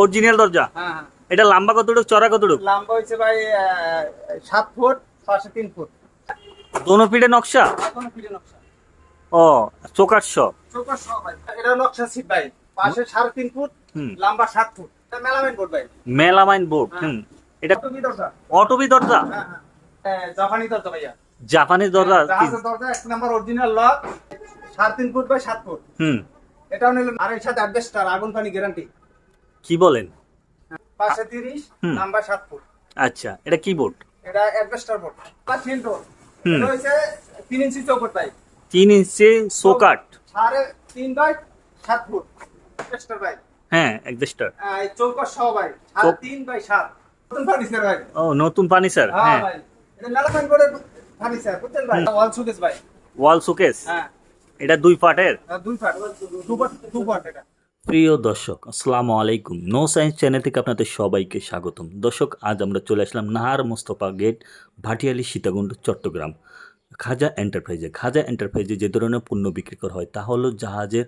Original দরজা? হ্যাঁ হ্যাঁ। এটা লম্বা কতটুকু চড়া কতটুকু? লম্বা হচ্ছে ভাই সাত ফুট পাশে তিন ফুট। দোনো পিঠে নকশা? ফিটে নকশা। ও চোকাটশ চৌকার ভাই। এটা নকশা সিট ভাই। পাশে সাড়ে তিন ফুট লম্বা সাত ফুট। এটা মেলামেন বোর্ড ভাই। মেলামাইন বোর্ড হুম। এটা কি দরজা। অটোবি দরজা? হ্যাঁ হ্যাঁ। হ্যাঁ, জাপানি দরজা ভাইয়া। জাপানি দরজা দরজা এক নাম্বার অরিজিনাল লক সাড়ে তিন ফুট বাই সাত ফুট। হুম। এটাও নিল আর এর সাথে অ্যাডভেস্টার আগুন পানি গ্যারান্টি কি বলেন? পাশে তিরিশ। নাম্বার সাত ফুট। আচ্ছা এটা কি বোর্ড? এটা অ্যাডভেস্টার বোর্ড। বা সিল ডোর। এটা হচ্ছে তিন ইঞ্চি চৌকট ভাই তিন ইঞ্চি সোকাট সাড়ে তিন বাই সাত ফুট। অ্যাডভেস্টার ভাই হ্যাঁ এই চৌকট সহ ভাই। সাড়ে তিন বাই সাত। নতুন ফার্নিচার ভাই। ও নতুন পানি স্যার হ্যাঁ হ্যাঁ। ভাই। এটা বোর্ডের ফার্নিচার বুঝছেন ভাই? ওয়াল সুকেস ভাই। ওয়াল শোকেস হ্যাঁ। এটা দুই পার্টের? দুই part. Two part two part এটা। প্রিয় দর্শক আসসালামু আলাইকুম। নো সায়েন্স চ্যানেল থেকে আপনাদের সবাইকে স্বাগতম। দর্শক আজ আমরা চলে আসলাম নাহার মোস্তফা গেট ভাটিয়ালি সীতাকুণ্ড চট্টগ্রাম। খাজা এন্টারপ্রাইজে খাজা এন্টারপ্রাইজে যে ধরনের পণ্য বিক্রি করা হয় তা হলো জাহাজের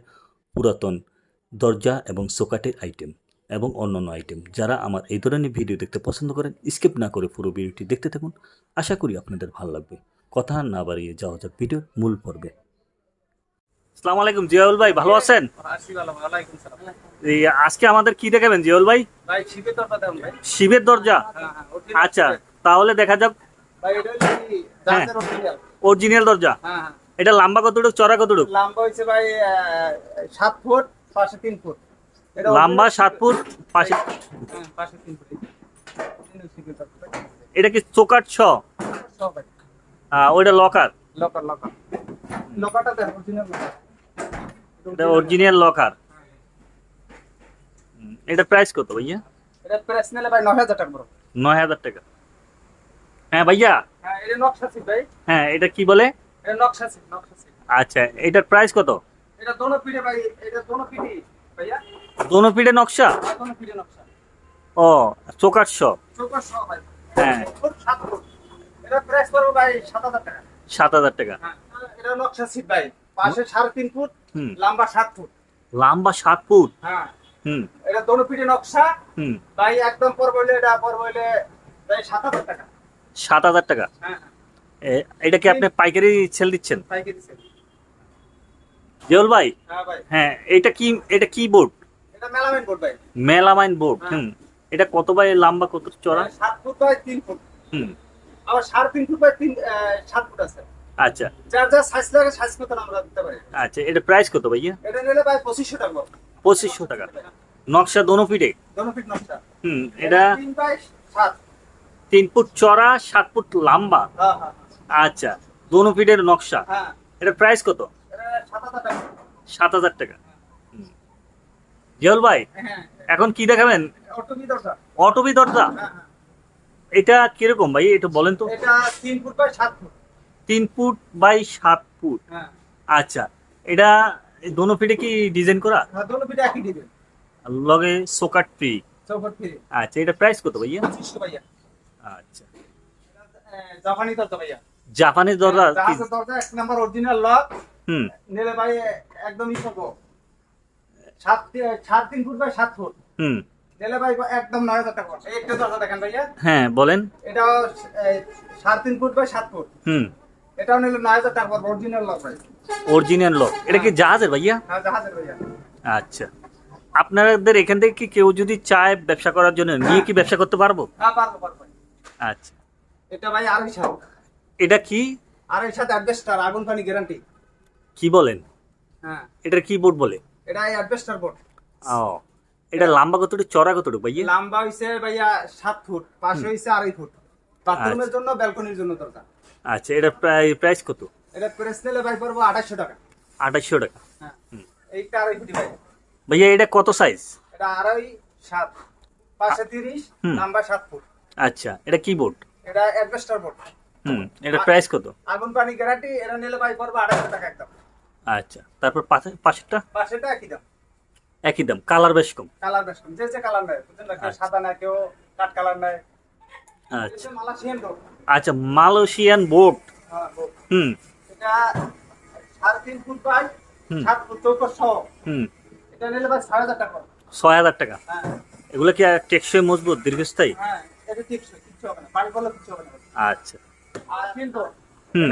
পুরাতন দরজা এবং সোকাটের আইটেম এবং অন্যান্য আইটেম যারা আমার এই ধরনের ভিডিও দেখতে পছন্দ করেন স্কিপ না করে পুরো ভিডিওটি দেখতে থাকুন। আশা করি আপনাদের ভালো লাগবে। কথা না বাড়িয়ে যাওয়া যাক ভিডিওর মূল পর্বে। আসসালামু আলাইকুম জিয়াউল ভাই ভালো আছেন? সালাম। এই আজকে আমাদের কি দেখাবেন জিয়াউল ভাই? শিবের দরজা হ্যাঁ হ্যাঁ আচ্ছা তাহলে দেখা যাক। original। অরিজিনাল দরজা? হ্যাঁ হ্যাঁ। এটা লম্বা কতটুকু চড়া কতটুকু? লম্বা ভাই সাত ফুট পাশে ফুট। এটা লম্বা original সাত ফুট পাশে হ্যাঁ ফুট। এটা কি চোকাট ছ ওইটা লকার লকার লকার লকারটা দেখ অরিজিনাল লকার। এটা অরিজিনাল লকার। এটা প্রাইস কত ভাইয়া? এটা প্রেস নিলে ভাই নয় হাজার টাকা বড় নয় হাজার টাকা। হ্যাঁ ভাইয়া? হ্যাঁ এটা নকশা সিট ভাই। হ্যাঁ এটা কি বলে? এটা নকশা সিট নকশা সিট আচ্ছা এটার প্রাইস কত? এটা দোনো পিঠে ভাই এটা দোনো পিঠে ভাইয়া। দোনো পিঠে নকশা? দোনো পিঠে নকশা। ও চৌকার সহ ভাই। হ্যাঁ। এটা প্রেস করব ভাই সাত হাজার টাকা। সাত হাজার টাকা। হ্যাঁ। এটা নকশা সিট ভাই। পাশে সাড়ে তিন ফুট লম্বা সাত ফুট। লম্বা সাত ফুট? হ্যাঁ। হুম। এটা দোনো পিঠে নকশা। হুম। ভাই একদম পর এটা পর ভাই সাত হাজার টাকা। সাত হাজার টাকা? হ্যাঁ এটা কি আপনি পাইকারি সেল দিচ্ছেন? পাইকারি সেল। জিয়াউল ভাই? হ্যাঁ হ্যাঁ এটা কি এটা কি বোর্ড? এটা মেলামেন বোর্ড ভাই। মেলামাইন বোর্ড হ্যাঁ। হুম। এটা কত বাই লম্বা কত চড়া সাত ফুট বাই তিন ফুট। হুম। আবার সাড়ে তিন ফুট বাই তিন আহ, সাত ফুট আছে। আচ্ছা। যার যার সাইজ লাগে সাইজ মতন আমরা দিতে পারি। আচ্ছা এটা প্রাইস কত ভাইয়া? এটা নিলে ভাই পঁচিশশো টাকা। পঁচিশশো টাকা। নকশা দোনো ফিটে? দোনো ফিট নকশা। হুম এটা তিন বাই সাত। তিন ফুট চড়া সাত ফুট লম্বা? হ্যাঁ হ্যাঁ আচ্ছা দোনো ফিটের নকশা। হ্যাঁ। এটা প্রাইস কত? এটা সাত হাজার টাকা। সাত হাজার টাকা। হুম। ভাই হ্যাঁ এখন কি দেখাবেন? অটোবি দরজা? হ্যাঁ হ্যাঁ। এটা কীরকম ভাই এটা বলেন তো। এটা তিন ফুট বাই সাত ফুট। তিন ফুট বাই সাত ফুট। হ্যাঁ। আচ্ছা এটা এই দোনো ফিটে কি ডিজাইন করা? হ্যাঁ দোনো ফিট একই দিবেন লগে সোকাট ফ্রি। ফিরে। আচ্ছা এটা প্রাইস কত ভাইয়া? পঁচিশশো ভাইয়া। আচ্ছা। জাপানি দরজা ভাইয়া। জাপানি দরজা জাহাজের দরজা এক নাম্বার অরিজিনাল লক। হুম। নিলে ভাই একদমই পাবো সাত সাত তিন ফুট বাই সাত ফুট। হুম। নিলে ভাই একদম নয় হাজার টাকা একটা দরজা দেখেন ভাইয়া। হ্যাঁ বলেন। সাড়ে তিন ফুট বাই সাত ফুট। হুম। এটাও নিলে নয় হাজার টাকা পড়বে অরিজিনাল লক ভাই। অরিজিনাল লক এটা কি জাহাজের ভাইয়া? হ্যাঁ জাহাজের ভাইয়া। আচ্ছা। আপনাদের এখান থেকে কি কেউ যদি চায় ব্যবসা করার জন্য নিয়ে কি ব্যবসা করতে পারব? হ্যাঁ পারব পারব আচ্ছা। এটা ভাই আড়াই সাত এটা কি? আড়াই সাত অ্যাডভেস্টার আগুন পানি গ্যারান্টি কি বলেন? হ্যাঁ। এটার কি বোর্ড বলে? এটা অ্যাডভেস্টার বোর্ড। ও। এটা লম্বা কতটুকু চড়া কতটুকু ভাইয়া? লম্বা হইছে ভাইয়া সাত ফুট পাশে হইছে আড়াই ফুট। বাথরুমের আচ্ছা। জন্য ব্যালকনির জন্য দরকার। আচ্ছা এটা প্রায় প্রাইস কত? এটা প্রেস নিলে ভাই পড়ব আড়াইশো টাকা। আঠাশশো টাকা। হ্যাঁ। এইটা আড়াই ফুটি ভাই ভাইয়া এটা কত সাইজ এটা আড়াই সাত। পাশে তিরিশ হুম। লম্বা সাত ফুট। আচ্ছা এটা কি বোর্ড এটা অ্যাডভেস্টার বোর্ড হুম এটা প্রাইস কত? আগুন পানি গ্যারান্টি এটা নিলে ভাই পড়ব আড়াইশো টাকা একদম। আচ্ছা তারপর পাশে পাশেরটা? পাশেটা একই দাম। একই দাম কালার বেশ কম। কালার বেশ কম। যে যে কালার নেয় বুঝলেন না। সাদা নেয় কেউ কাঠ কালার নেয়। আচ্ছা। আচ্ছা মালয়েশিয়ান বোর্ড হ্যাঁ হুম। এটা সাড়ে তিন ফুট বাই সাত ফুট চৌকো হুম। এটা নিলে ভাই ছয় হাজার টাকা। ছয় হাজার টাকা? হ্যাঁ। এগুলো কি টেকসই মজবুত দীর্ঘস্থায়ী? হ্যাঁ এটা ঠিক কিচ্ছু হবে না। পানি পড়লে কিচ্ছু হবে না। আচ্ছা। আর কিন্তু হুম।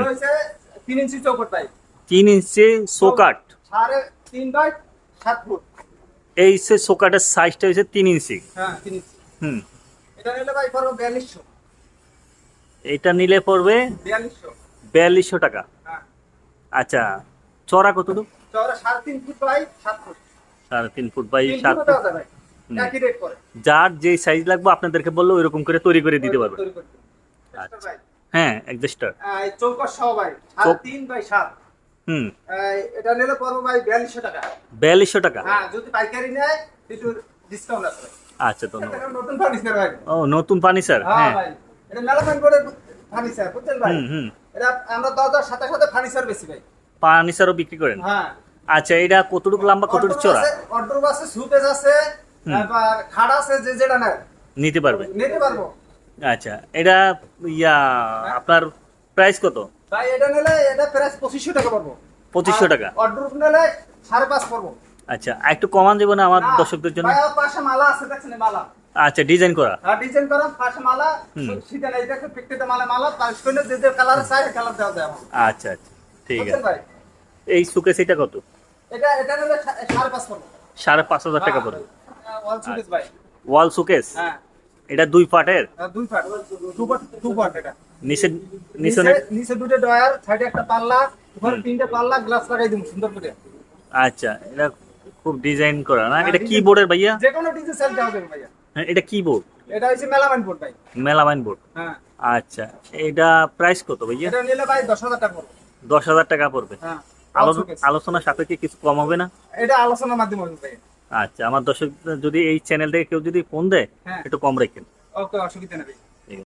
তিন ইঞ্চি চৌকট ভাই তিন ইঞ্চি সোকাট সাড়ে তিন বাই সাত ফুট। এই সে সোকাটের সাইজটা হচ্ছে তিন ইঞ্চি। হ্যাঁ তিন ইঞ্চি। হুম। এটা নিলে ভাই পড়বে বিয়াল্লিশশো। এটা নিলে পড়বে বিয়াল্লিশশো। বিয়াল্লিশশো টাকা। হ্যাঁ। আচ্ছা চড়া কতটুকু চওড়া সাড়ে তিন ফুট বাই সাত ফুট। সাড়ে তিন ফুট বাই সাত ফুট। দেওয়া যাবে হুম। একই রেট করে যার যে সাইজ লাগবে আপনাদেরকে বলল ওইরকম করে তৈরি করে দিতে পারবে। আচ্ছা। হ্যাঁ একজাস্টার আহ, সহ ভাই সাড়ে তিন বাই সাত। হুম। এটা নিলে পড়বে ভাই বিয়াল্লিশশো টাকা। বিয়াল্লিশশো টাকা। হ্যাঁ যদি পাইকারি নেয় একটু ডিসকাউন্ট আছে ভাই। আচ্ছা ধন্যবাদ। নতুন ফার্নিচার ভাই। ও নতুন স্যার হ্যাঁ হ্যাঁ। ভাই এটা মেলামেন করে ফার্নিচার বুঝছেন ভাই? হুম এটা আমরা দরজার সাথে সাথে ফার্নিচার বেশি ভাই ফার্নিচারও বিক্রি করেন? হ্যাঁ। আচ্ছা এটা কতটুকু লম্বা কতটুকু চড়া অর্ডার আছে সুপেজ আছে। তারপর খাড়া আছে যে যেটা নেয়। নিতে পারবে? নিতে পারব। আচ্ছা এটা ইয়া আপনার প্রাইস কত? ভাই এটা নিলে এটা প্রাইস পঁচিশশো টাকা পাবো 2500 টাকা। অর্ডার নিলে সাড়ে পাঁচ পারব আচ্ছা একটু কমান দেবো না আমার দর্শকদের জন্য? পাশে মালা আছে দেখছেন মালা? আচ্ছা ডিজাইন করা। আর ডিজাইন করা পাশে মালা। শীতে নেই দেখে পিকটিতে মালা মালা পাশ করে যে যে কালার চাই কালার দেওয়া যায় আচ্ছা আচ্ছা ঠিক আছে। ভাই? এই সুকেস এটা কত? এটা এটা পাঁচ পারব সাড়ে পাঁচ হাজার টাকা পড়বে। ওয়াল সুকেস ভাই। ওয়াল সুকেস হ্যাঁ। এটা দুই পাটের? আর দুই পাট। টু পাট টু পাট এটা। নিচে নিচে নিচে দুটো ডয়ার সাইডে একটা পাল্লা উপরে তিনটে পাল্লা গ্লাস লাগাই দিন সুন্দর করে। আচ্ছা এটা খুব ডিজাইন করা না? হ্যাঁ, এটা কিবোর্ডের ভাইয়া? যে কোনো ডিজাইন সেল দেওয়া যাবে ভাইয়া। হ্যাঁ, এটা কিবোর্ড এটা হচ্ছে মেলামাইন বোর্ড ভাই। মেলামাইন বোর্ড হ্যাঁ। আচ্ছা এটা প্রাইস কত ভাইয়া? এটা নিলে ভাই দশ হাজার টাকা পড়বে। দশ হাজার টাকা পড়বে। হ্যাঁ আলো- showcase। আলোচনার সাপেক্ষে কিছু কম হবে না? এটা আলোচনার মাধ্যমে হবে ভাই আচ্ছা আমার দর্শক যদি এই চ্যানেল থেকে কেউ যদি ফোন দেয় হ্যাঁ। একটু কম রেখেন ওকে অসুবিধা নেই